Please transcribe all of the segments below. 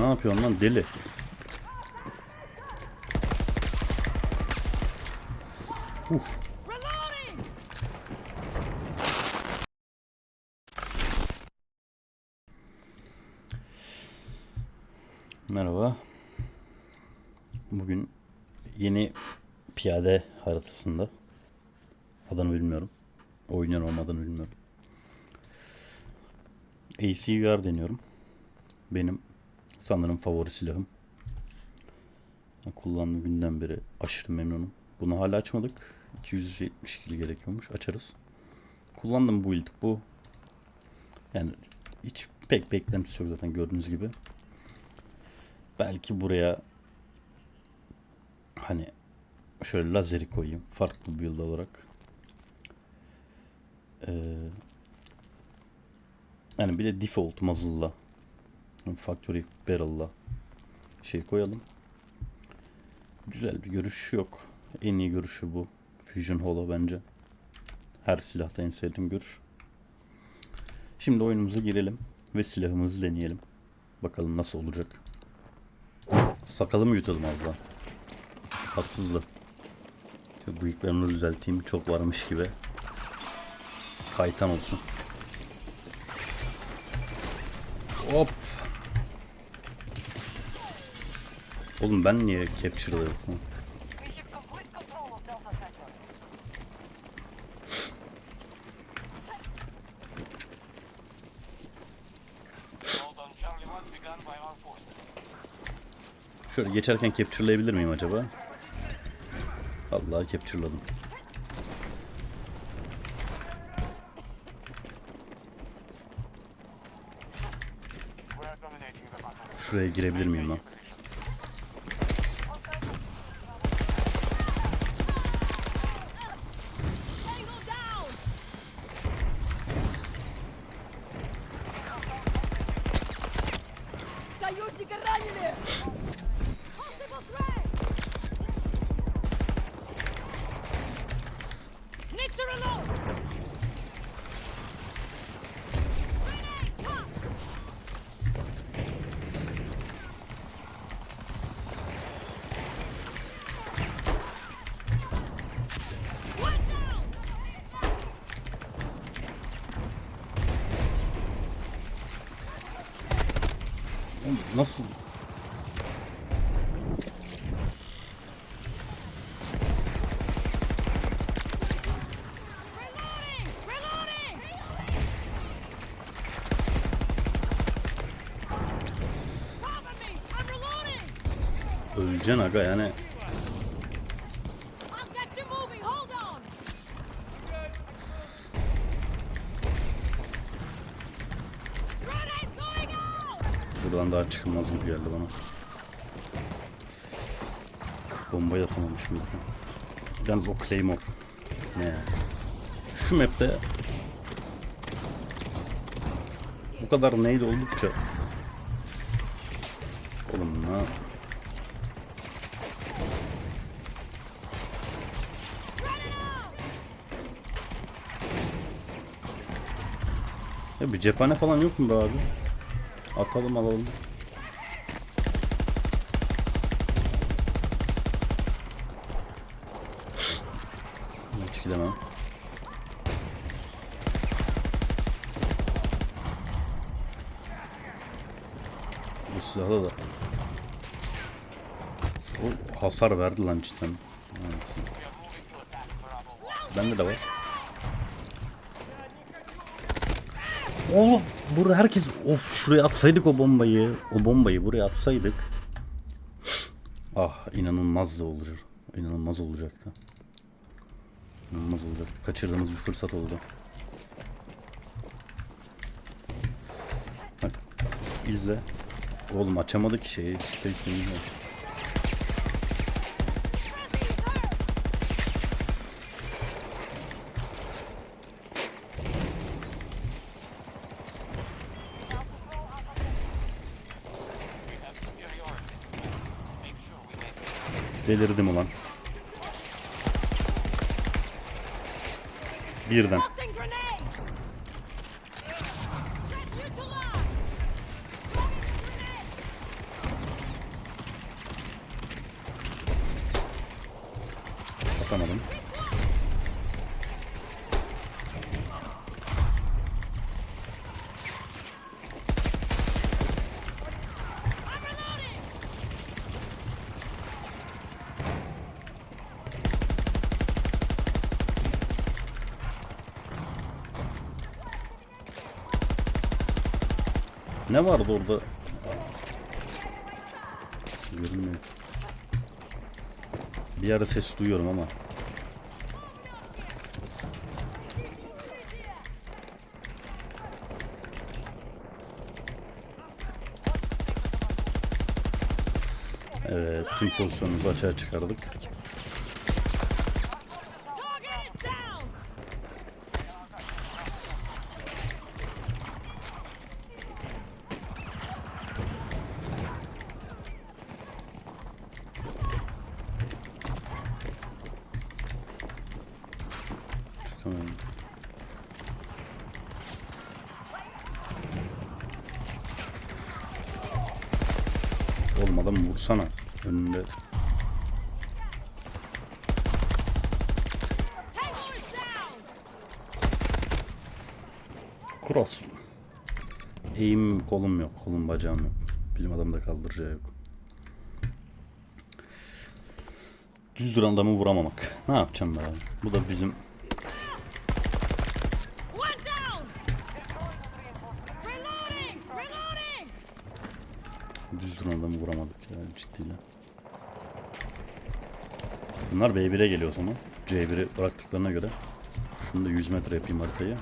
Ne yapıyorsun lan deli? Uf. Merhaba. Bugün yeni piyade haritasında adını bilmiyorum. Oynayan olmadığını bilmiyorum. ACVR deniyorum. Benim sanırım favori silahım. Kullandığım günden beri aşırı memnunum. Bunu hala açmadık. 270 kilo gerekiyormuş. Açarız. Kullandım bu ilk bu. Yani hiç pek beklentisi yok zaten gördüğünüz gibi. Belki buraya hani şöyle lazeri koyayım farklı build olarak. Ee, yani bir de default muzzle'la factory barrel'la şey koyalım. Güzel bir görüş yok. En iyi görüşü bu. Fusion Holo bence. Her silahta en sevdiğim görüş. Şimdi oyunumuza girelim ve silahımızı deneyelim. Bakalım nasıl olacak. Sakalımı yutalım az daha. Haksızlı. Şu bıyıklarını düzelteyim. Çok varmış gibi. Kaytan olsun. Hop. Oğlum ben niye capture'da yokum? We have complete control of Delta Sector. Hold on Charlie 1 begun by our forces. Şöyle geçerken capture'layabilir miyim acaba? Allah capture'ladım. Şuraya girebilir miyim lan? Nasıl? Öleceksin aga yani Buradan daha çıkılmaz gibi geldi bana. Bombayı atamamışım zaten. Yalnız o Claymore. Ne? Şu map'te bu kadar neydi oldukça Oğlum ne Ya bir cephane falan yok mu be abi? Atalım alalım. Hiç gidemem. Bu silahla da o hasar verdi lan cidden. Evet. Bende de var. Oğlum burada herkes of şuraya atsaydık o bombayı. O bombayı buraya atsaydık. Ah inanılmaz da olur. İnanılmaz olacaktı. İnanılmaz olacaktı. Kaçırdığımız bir fırsat oldu. Bak izle. Oğlum açamadık şeyi. Space'i Delirdim ulan. Birden. Atamadım. Ne vardı orada? Görünmüyor. Bir yerde ses duyuyorum ama. Evet, tüm pozisyonumuzu açığa çıkardık. Oğlum adam vursana önünde. Cross. Eğim kolum yok. Kolum bacağım yok. Bizim adamda kaldıracağı yok. Düz duran adamı vuramamak. Ne yapacağım ben? Bu da bizim ya ciddiyle. Bunlar B1'e geliyor o zaman. C1'i bıraktıklarına göre. Şunu da 100 metre yapayım haritayı.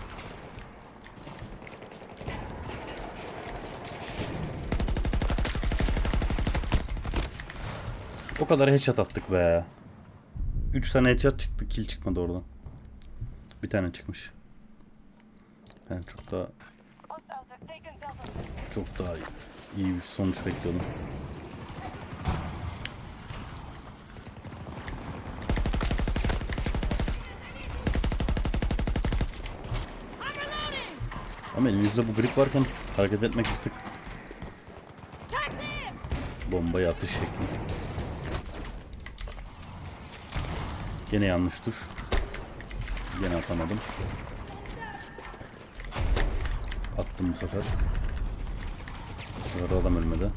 O kadar headshot attık be. 3 tane headshot çıktı, kill çıkmadı oradan. Bir tane çıkmış. Ben çok daha çok daha iyi bir sonuç bekliyordum. Ama elinizde bu grip varken hareket etmek bir tık bombaya atış şekli. Gene yanlış tuş. Gene atamadım. Attım bu sefer. Bu sefer adam ölmedi.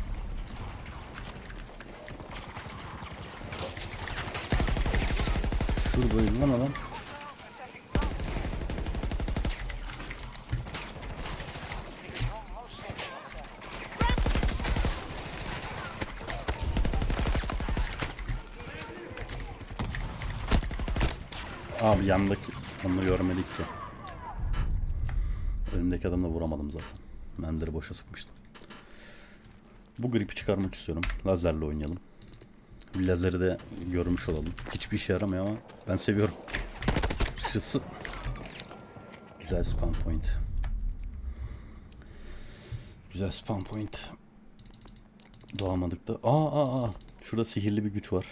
Şuradayım lan adam. Abi yandaki onu görmedik ki. Önümdeki adamla vuramadım zaten. Menderi boşa sıkmıştım. Bu gripi çıkarmak istiyorum. Lazerle oynayalım. Bir lazeri de görmüş olalım. Hiçbir işe yaramıyor ama ben seviyorum. Açıkçası güzel spam point. Güzel spam point. Doğamadık da. Aa aa aa. Şurada sihirli bir güç var.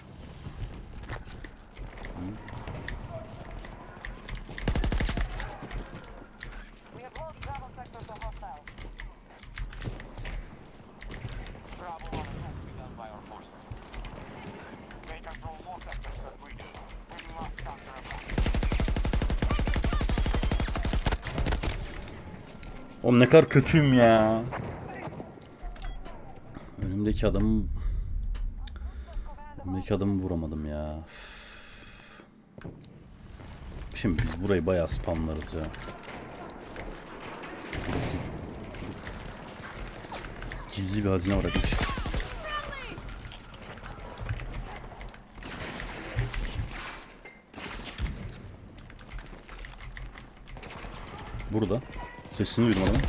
Oğlum ne kadar kötüyüm ya. Önümdeki adamı Önümdeki adamı vuramadım ya. Şimdi biz burayı bayağı spamlarız ya. Burası gizli bir hazine bırakmış. Burada. Sesini duydum adamın.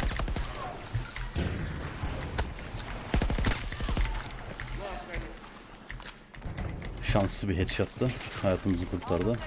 Şanslı bir headshot'tı. Hayatımızı kurtardı.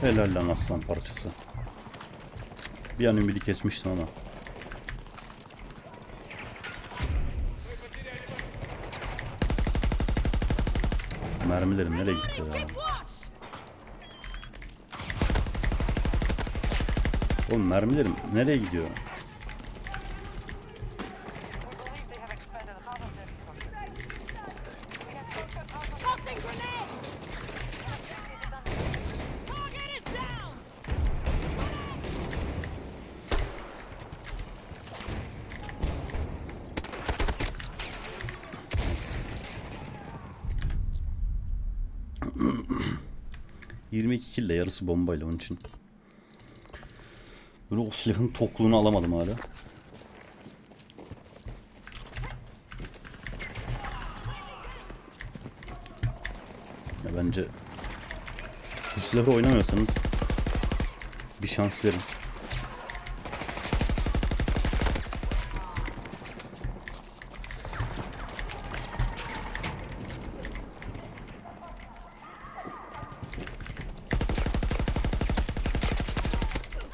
Helal lan aslan parçası. Bir an ümidi kesmiştim ama. Mermilerim nereye gitti ya? Oğlum mermilerim nereye gidiyor? 22 kill de yarısı bombayla onun için. Böyle o silahın tokluğunu alamadım hala. Ya bence bu silahı oynamıyorsanız bir şans verin.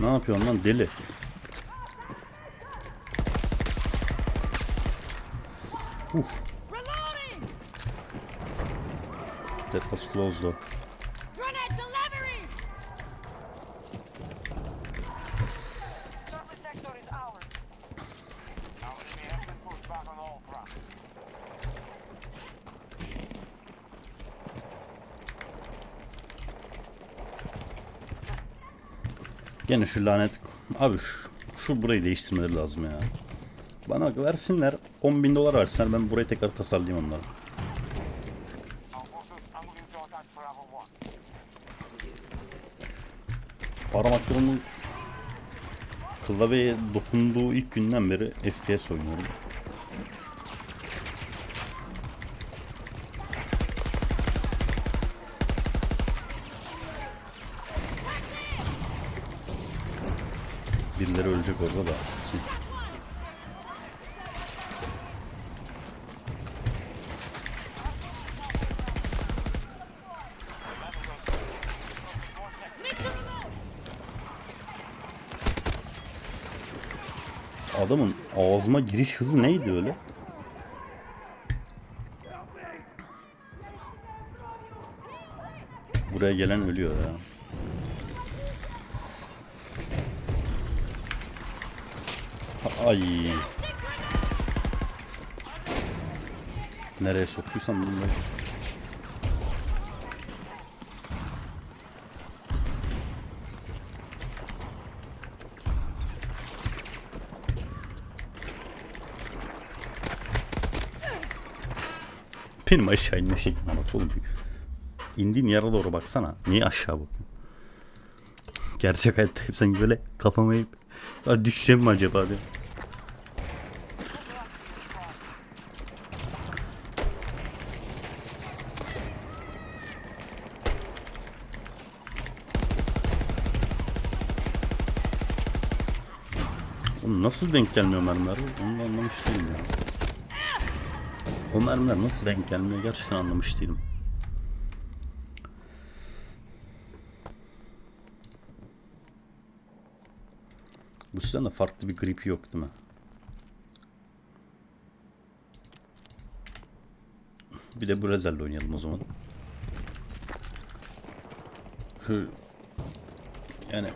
Ne yapıyorsun lan deli? Uf, that was close though. Gene şu lanet... Abi şu, şu burayı değiştirmeleri lazım ya. Bana versinler 10 bin dolar versinler ben burayı tekrar tasarlayayım 1. Parmaklarımın klavyeye dokunduğu ilk günden beri FPS oynuyorum. Birileri ölecek orada da. Adamın ağzıma giriş hızı neydi öyle? Buraya gelen ölüyor ya. Ay. Nereye soktuysam da- Benim aşağı inme şekline bak oğlum. İndiğin yere doğru baksana. Niye aşağı bakıyorsun? Gerçek hayatta hep sen böyle kafama eğip "Ya düşeceğim mi acaba diye. Oğlum nasıl denk gelmiyor mermiler? Onu da anlamış değilim ya. O mermiler nasıl denk gelmiyor gerçekten anlamış değilim. Bu silahın da farklı bir grip yok değil mi? Bir de Brazel'le oynayalım o zaman. Şu yani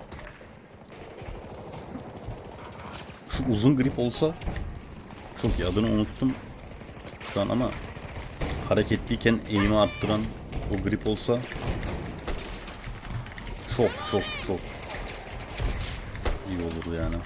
şu uzun grip olsa çok iyi adını unuttum şu an ama hareketliyken eğimi arttıran o grip olsa çok çok çok iyi olur yani.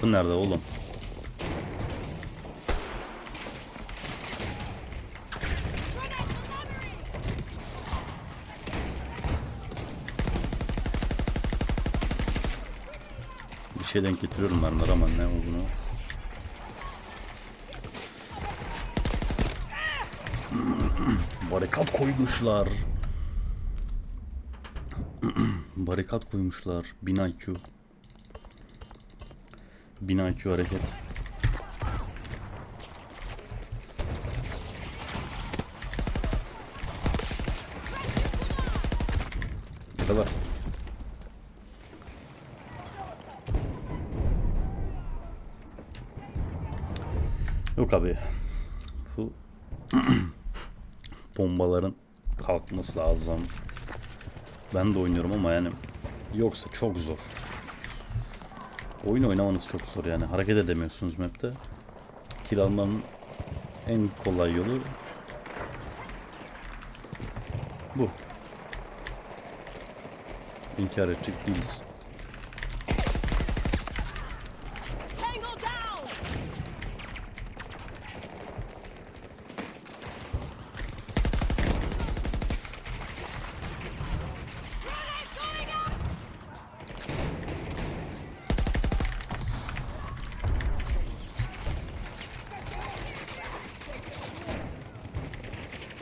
Kapı nerede oğlum? Bir şey denk getiriyorum mermer ama ne olduğunu. Barikat koymuşlar. Barikat koymuşlar. 1000 IQ. 1000 IQ hareket. Bu kadar. Yok abi. Bu bombaların kalkması lazım. Ben de oynuyorum ama yani yoksa çok zor. Oyun oynamanız çok zor yani. Hareket edemiyorsunuz map'te. Kill almanın en kolay yolu bu. İnkar edecek değiliz.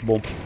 Bom.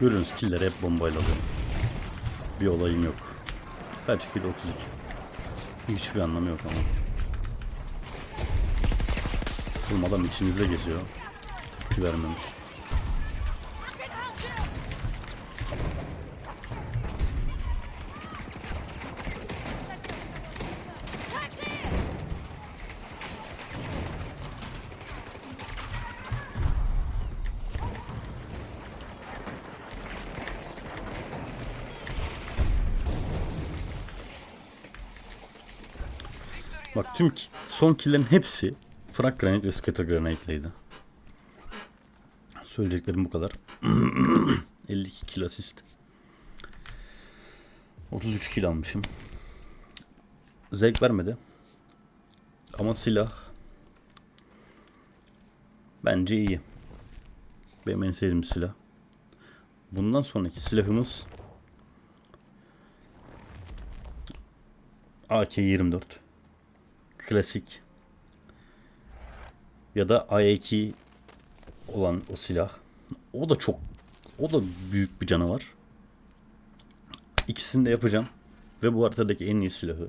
Görüyorsunuz killleri hep bombayla alıyorum. Bir olayım yok. Kaç kill? 32. Hiçbir anlamı yok ama. Adam içinizde geziyor. Tepki vermemiş. Bak tüm son killerin hepsi frag granate ve scatter granate'leydi. Söyleyeceklerim bu kadar. 52 kill asist. 33 kill almışım. Zevk vermedi. Ama silah bence iyi. Benim en sevdiğim silah. Bundan sonraki silahımız AK-24 klasik ya da A2 olan o silah. O da çok o da büyük bir canavar. İkisini de yapacağım. Ve bu haritadaki en iyi silahı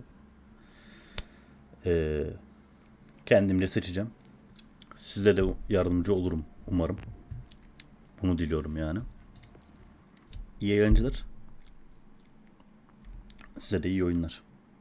ee, kendimce seçeceğim. Size de yardımcı olurum umarım. Bunu diliyorum yani. İyi eğlenceler. Size de iyi oyunlar.